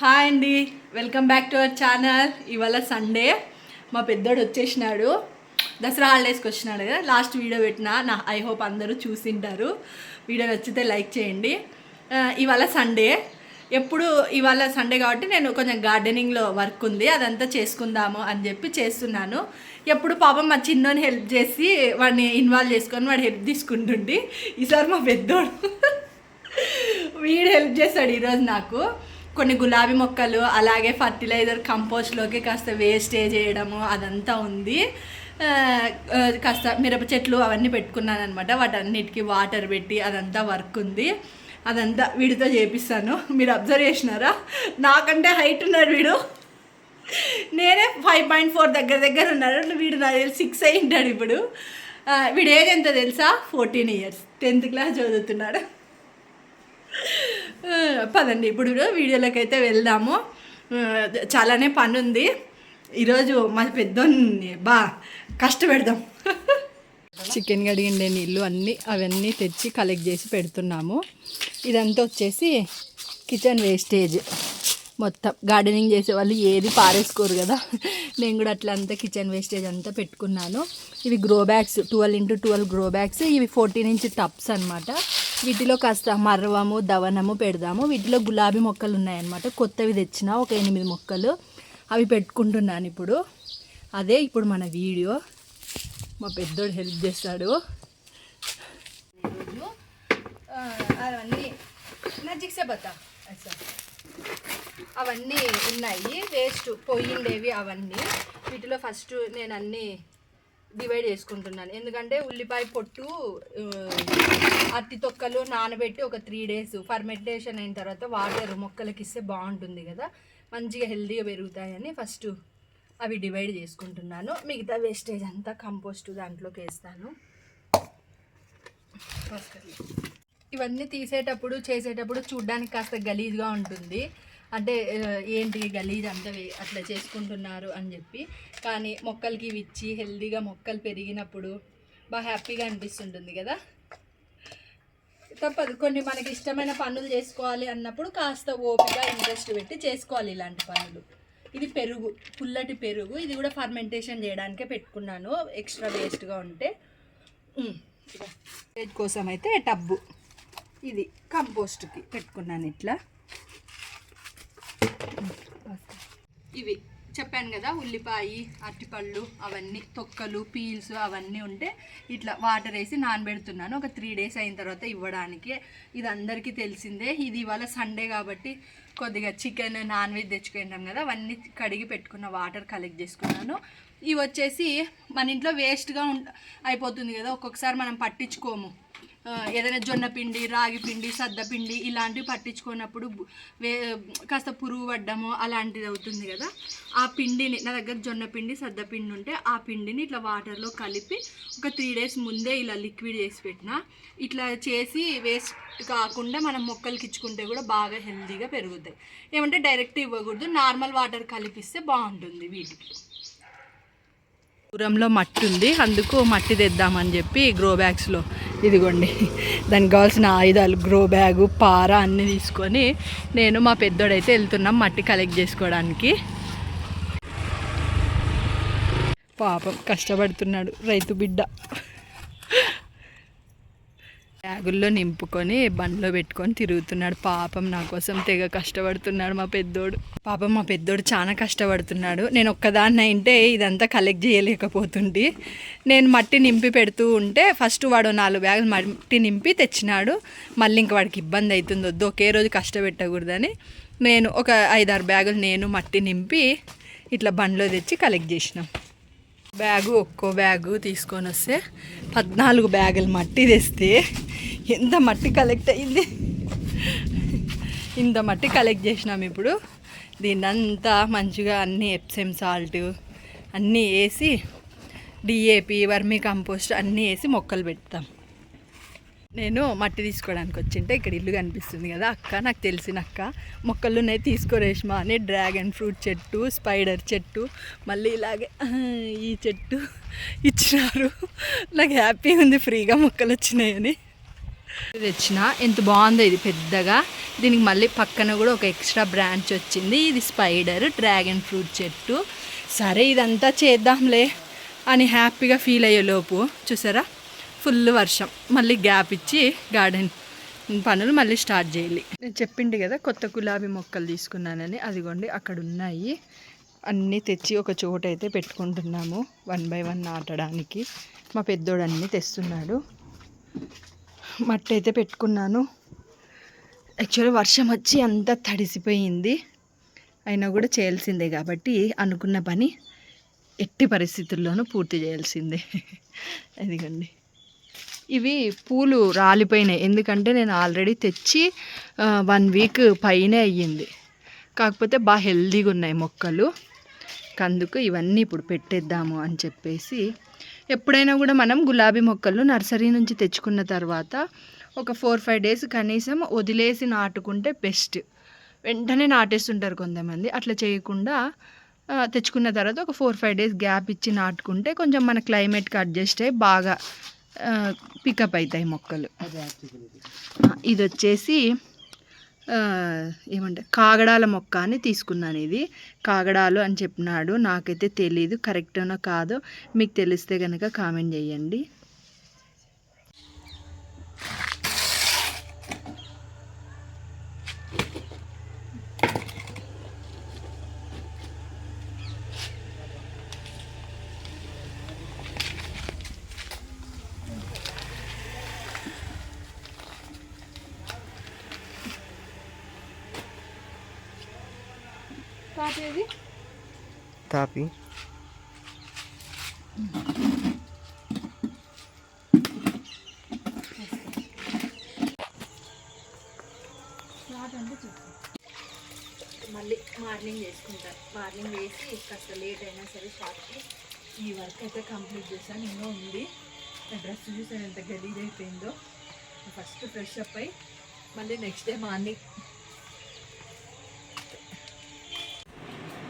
Hi అండి. Welcome back to our channel ఇవాళ Sunday మా పెద్దోడు వచ్చేసినాడు. దసరా హాలిడేస్కి వచ్చినాడు కదా. లాస్ట్ వీడియో పెట్టిన. నా ఐ హోప్ అందరూ చూసింటారు. వీడియో నచ్చితే లైక్ చేయండి. ఇవాళ సండే ఎప్పుడు ఇవాళ సండే కాబట్టి నేను కొంచెం గార్డెనింగ్లో వర్క్ ఉంది. అదంతా చేసుకుందాము అని చెప్పి చేస్తున్నాను. ఎప్పుడు పాపం మా చిన్నోని హెల్ప్ చేసి వాడిని ఇన్వాల్వ్ చేసుకొని వాడు హెల్ప్ తీసుకుంటుండి. ఈసారి మా పెద్దోడు వీడు హెల్ప్ చేస్తాడు ఈరోజు నాకు. కొన్ని గులాబీ మొక్కలు అలాగే ఫర్టిలైజర్ కంపోస్ట్లోకి కాస్త వేస్టేజ్ చేయడము అదంతా ఉంది. కాస్త మిరప చెట్లు అవన్నీ పెట్టుకున్నాను అనమాట వాటన్నిటికీ వాటర్ పెట్టి అదంతా వర్క్ ఉంది. అదంతా వీడితో చేపిస్తాను. మీరు అబ్జర్వ్ చేసినారా? నాకంటే హైట్ ఉన్నాడు వీడు. నేనే ఫైవ్ పాయింట్ ఫోర్ దగ్గర దగ్గర ఉన్నాడు. వీడు నా సిక్స్ అయి ఉంటాడు ఇప్పుడు. వీడు ఏజ్ ఎంత తెలుసా? Fourteen years. టెన్త్ క్లాస్ చదువుతున్నాడు. పదండి ఇప్పుడు వీడియోలోకి అయితే వెళ్దాము చాలానే పని ఉంది ఈరోజు మా పెద్దోన్ని బా కష్టపెడదాం. చికెన్ కడిగిండే నీళ్ళు అన్నీ అవన్నీ తెచ్చి కలెక్ట్ చేసి పెడుతున్నాము. ఇదంతా వచ్చేసి కిచెన్ వేస్టేజ్ మొత్తం. గార్డెనింగ్ చేసే వాళ్ళు ఏది పారేసుకోరు కదా. నేను కూడా అట్లా అంతా కిచెన్ వేస్టేజ్ అంతా పెట్టుకున్నాను. ఇవి grow bags twelve into twelve grow bags ఇవి ఫోర్టీన్ ఇంచ్ టప్స్ అనమాట వీటిలో కాస్త మర్వము దవనము పెడదాము. వీటిలో గులాబీ మొక్కలు ఉన్నాయన్నమాట. కొత్తవి తెచ్చిన ఒక ఎనిమిది మొక్కలు అవి పెట్టుకుంటున్నాను ఇప్పుడు. అదే ఇప్పుడు మన వీడియో. మా పెద్దోడు హెల్ప్ చేస్తాడు. అవన్నీ నజిక్సే బతా. అవన్నీ ఉన్నాయి. వేస్ట్ పోయిండేవి అవన్నీ. వీటిలో ఫస్ట్ నేను అన్నీ డివైడ్ చేసుకుంటున్నాను. ఎందుకంటే ఉల్లిపాయ పొట్టు అత్తి తొక్కలు నానబెట్టి ఒక త్రీ డేస్ ఫర్మెంటేషన్ అయిన తర్వాత వాటర్ మొక్కలకి ఇస్తే బాగుంటుంది కదా. మంచిగా హెల్తీగా పెరుగుతాయని ఫస్ట్ అవి డివైడ్ చేసుకుంటున్నాను. మిగతా వేస్టేజ్ అంతా కంపోస్ట్ దాంట్లోకి వేస్తాను. ఇవన్నీ తీసేటప్పుడు చేసేటప్పుడు చూడ్డానికి కాస్త గలీజ్గా ఉంటుంది. అంటే ఏంటి గలీజ్ అంతా అట్లా చేసుకుంటున్నారు అని చెప్పి. కానీ మొక్కలకి ఇవి ఇచ్చి హెల్తీగా మొక్కలు పెరిగినప్పుడు బాగా హ్యాపీగా అనిపిస్తుంటుంది కదా. తప్పదు. కొన్ని మనకి ఇష్టమైన పనులు చేసుకోవాలి అన్నప్పుడు కాస్త ఓపిక ఇంట్రెస్ట్ పెట్టి చేసుకోవాలి ఇలాంటి పనులు. ఇది పెరుగు పుల్లటి పెరుగు. ఇది కూడా ఫర్మెంటేషన్ చేయడానికే పెట్టుకున్నాను. ఎక్స్ట్రా వేస్ట్గా ఉంటే. వేజ్ కోసం అయితే టబ్బు. ఇది కంపోస్ట్కి పెట్టుకున్నాను ఇట్లా. ఇవి చెప్పాను కదా ఉల్లిపాయ అరటిపళ్ళు అవన్నీ తొక్కలు పీల్స్ అవన్నీ ఉంటే ఇట్లా వాటర్ వేసి నానబెడుతున్నాను. ఒక త్రీ డేస్ అయిన తర్వాత ఇవ్వడానికి. ఇది అందరికీ తెలిసిందే. ఇది ఇవాళ సండే కాబట్టి కొద్దిగా చికెన్ నాన్ వెజ్ తెచ్చుకుంటాం కదా అవన్నీ కడిగి పెట్టుకున్న వాటర్ కలెక్ట్ చేసుకున్నాను. ఇవి వచ్చేసి మన ఇంట్లో వేస్ట్గా ఉం అయిపోతుంది కదా ఒక్కొక్కసారి మనం పట్టించుకోము. ఏదైనా జొన్న పిండి రాగి పిండి సద్ద పిండి ఇలాంటివి పట్టించుకున్నప్పుడు వే కాస్త పురుగు పడ్డము అలాంటిది అవుతుంది కదా. ఆ పిండిని నా దగ్గర జొన్న పిండి సద్ద పిండి ఉంటే ఆ పిండిని ఇట్లా వాటర్లో కలిపి ఒక త్రీ డేస్ ముందే ఇలా లిక్విడ్ చేసి పెట్టిన. ఇట్లా చేసి వేస్ట్ కాకుండా మనం మొక్కలకి ఇచ్చుకుంటే కూడా బాగా హెల్తీగా పెరుగుతాయి. ఏమంటే డైరెక్ట్ ఇవ్వకూడదు నార్మల్ వాటర్ కలిపిస్తే బాగుంటుంది వీటికి. దూరంలో మట్టి ఉంది. అందుకు మట్టి తెద్దామని చెప్పి గ్రో బ్యాగ్స్లో ఇదిగోండి. దానికి కావాల్సిన ఆయుధాలు గ్రో బ్యాగు పార అన్నీ తీసుకొని నేను మా పెద్దోడైతే వెళ్తున్నాం మట్టి కలెక్ట్ చేసుకోవడానికి. పాపం కష్టపడుతున్నాడు రైతు బిడ్డ. బ్యాగుల్లో నింపుకొని బండ్లో పెట్టుకొని తిరుగుతున్నాడు. పాపం నా కోసం తెగ కష్టపడుతున్నాడు మా పెద్దోడు. పాపం మా పెద్దోడు చాలా కష్టపడుతున్నాడు. నేను ఒక్కదాన్ని అయింటే ఇదంతా కలెక్ట్ చేయలేకపోతుంది నేను మట్టి నింపి పెడుతూ ఉంటే ఫస్ట్ వాడు నాలుగు బ్యాగులు మట్టి నింపి తెచ్చినాడు. మళ్ళీ ఇంక వాడికి ఇబ్బంది అవుతుంది వద్దు ఒకే రోజు కష్టపెట్టకూడదని. నేను ఒక ఐదారు బ్యాగులు నేను మట్టి నింపి ఇట్లా బండ్లో తెచ్చి కలెక్ట్ చేసినాం. బ్యాగు ఒక్కో బ్యాగు తీసుకొని వస్తే పద్నాలుగు బ్యాగులు మట్టి తెస్తే ఎంత మట్టి కలెక్ట్ అయింది? ఇంత మట్టి కలెక్ట్ చేసినాం ఇప్పుడు. దీన్నంతా మంచిగా అన్ని ఎప్సెమ్ సాల్ట్ అన్నీ వేసి డిఏపి వర్మీ కంపోస్ట్ అన్నీ వేసి మొక్కలు పెడతాం. నేను మట్టి తీసుకోవడానికి వచ్చింటే ఇక్కడ ఇల్లు కనిపిస్తుంది కదా అక్క నాకు తెలిసిన అక్క. మొక్కలు ఉన్నాయి తీసుకోరేష్మా అని డ్రాగన్ ఫ్రూట్ చెట్టు స్పైడర్ చెట్టు మళ్ళీ ఇలాగే ఈ చెట్టు ఇచ్చినారు. నాకు హ్యాపీగా ఉంది ఫ్రీగా మొక్కలు వచ్చినాయని. తెచ్చిన ఎంత బాగుందో ఇది పెద్దగా. దీనికి మళ్ళీ పక్కన కూడా ఒక ఎక్స్ట్రా బ్రాంచ్ వచ్చింది. ఇది స్పైడర్ డ్రాగన్ ఫ్రూట్ చెట్టు. సరే ఇదంతా చేద్దాంలే అని హ్యాపీగా ఫీల్ అయ్యే లోపు చూసారా? ఫుల్ వర్షం. మళ్ళీ గ్యాప్ ఇచ్చి గార్డెన్ పనులు మళ్ళీ స్టార్ట్ చేయాలి. నేను చెప్పింది కదా కొత్త గులాబీ మొక్కలు తీసుకున్నానని. అదిగోండి అక్కడ ఉన్నాయి అన్నీ తెచ్చి ఒక చోట అయితే పెట్టుకుంటున్నాము వన్ బై వన్ నాటడానికి. మా పెద్దోడు అన్నీ తెస్తున్నాడు. మట్టి అయితే పెట్టుకున్నాను. యాక్చువల్లీ వర్షం వచ్చి అంతా తడిసిపోయింది. అయినా కూడా చేయాల్సిందే కాబట్టి అనుకున్న పని ఎట్టి పరిస్థితుల్లోనూ పూర్తి చేయాల్సిందే. అదిగండి. ఇవి పూలు రాలిపోయినాయి. ఎందుకంటే నేను ఆల్రెడీ తెచ్చి వన్ వీక్ పైనే అయ్యింది. కాకపోతే బాగా హెల్దీగా ఉన్నాయి మొక్కలు. అందుకు ఇవన్నీ ఇప్పుడు పెట్టేద్దాము అని చెప్పేసి ఎప్పుడైనా కూడా మనం గులాబీ మొక్కలు నర్సరీ నుంచి తెచ్చుకున్న తర్వాత ఒక ఫోర్ ఫైవ్ డేస్ కనీసం వదిలేసి నాటుకుంటే బెస్ట్. వెంటనే నాటేస్తుంటారు కొంతమంది. అట్లా చేయకుండా తెచ్చుకున్న తర్వాత ఒక ఫోర్ ఫైవ్ డేస్ గ్యాప్ ఇచ్చి నాటుకుంటే కొంచెం మన క్లైమేట్కి అడ్జస్ట్ అయ్యి బాగా పికప్ అవుతాయి మొక్కలు. ఇది వచ్చేసి ఏమంటే కాగడాల మొక్క అని తీసుకున్నాను ఇది. కాగడాలు అని చెప్పినాడు. నాకైతే తెలీదు కరెక్టోనో కాదో మీకు తెలిస్తే కనుక కామెంట్ చేయండి. కాపేది తాపి మళ్ళీ మార్నింగ్ చేసుకుంటాను మార్నింగ్ చేసి కాస్త లేట్ అయినా సరే షాప్కి ఈ వర్క్ అయితే కంప్లీట్ చేశాను ఇంకా ఉంది. డ్రెస్ చూసాను ఎంత గలీజ్ అయిపోయిందో. ఫస్ట్ ఫ్రెష్ అప్ అయి మళ్ళీ నెక్స్ట్ డే మార్నింగ్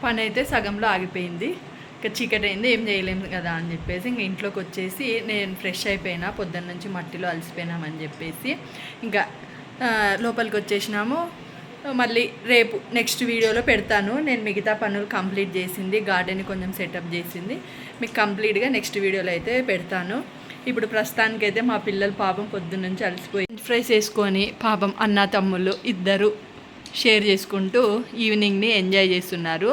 పని అయితే సగంలో ఆగిపోయింది. ఇంకా చీకటి అయింది ఏం చేయలేము కదా అని చెప్పేసి ఇంకా ఇంట్లోకి వచ్చేసి నేను ఫ్రెష్ అయిపోయినా పొద్దున్న నుంచి మట్టిలో అలసిపోయినామని చెప్పేసి ఇంకా లోపలికి వచ్చేసినాము మళ్ళీ రేపు నెక్స్ట్ వీడియోలో పెడతాను. నేను మిగతా పనులు కంప్లీట్ చేసింది గార్డెన్ కొంచెం సెటప్ చేసింది. మీకు కంప్లీట్గా నెక్స్ట్ వీడియోలో అయితే పెడతాను. ఇప్పుడు ప్రస్తుతానికైతే మా పిల్లలు పాపం పొద్దున్న నుంచి అలసిపోయి ఫ్రై చేసుకొని పాపం అన్న తమ్ముళ్ళు ఇద్దరు షేర్ చేసుకుంటూ ఈవినింగ్ని ఎంజాయ్ చేస్తున్నారు.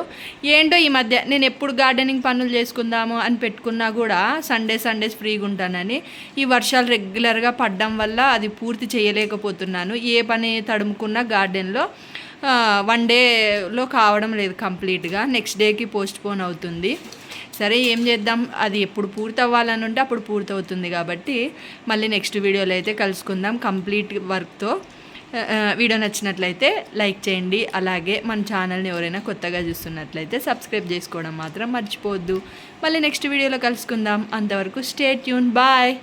ఏంటో ఈ మధ్య నేను ఎప్పుడు గార్డెనింగ్ పనులు చేసుకుందాము అని పెట్టుకున్నా కూడా సండే సండేస్ ఫ్రీగా ఉంటానని ఈ వర్షాలు రెగ్యులర్గా పడడం వల్ల అది పూర్తి చేయలేకపోతున్నాను. ఏ పని తడుముకున్నా గార్డెన్లో వన్ డేలో కావడం లేదు కంప్లీట్గా. నెక్స్ట్ డేకి పోస్ట్పోన్ అవుతుంది. సరే ఏం చేద్దాం? అది ఎప్పుడు పూర్తి అవ్వాలని ఉంటే అప్పుడు పూర్తవుతుంది కాబట్టి మళ్ళీ నెక్స్ట్ వీడియోలో అయితే కలుసుకుందాం కంప్లీట్ వర్క్తో. వీడియో నచ్చినట్లయితే లైక్ చేయండి. అలాగే మన ఛానల్ని ఎవరైనా కొత్తగా చూస్తున్నట్లయితే సబ్స్క్రైబ్ చేసుకోవడం మాత్రం మర్చిపోవద్దు. మళ్ళీ నెక్స్ట్ వీడియోలో కలుసుకుందాం. అంతవరకు స్టే ట్యూన్ బాయ్.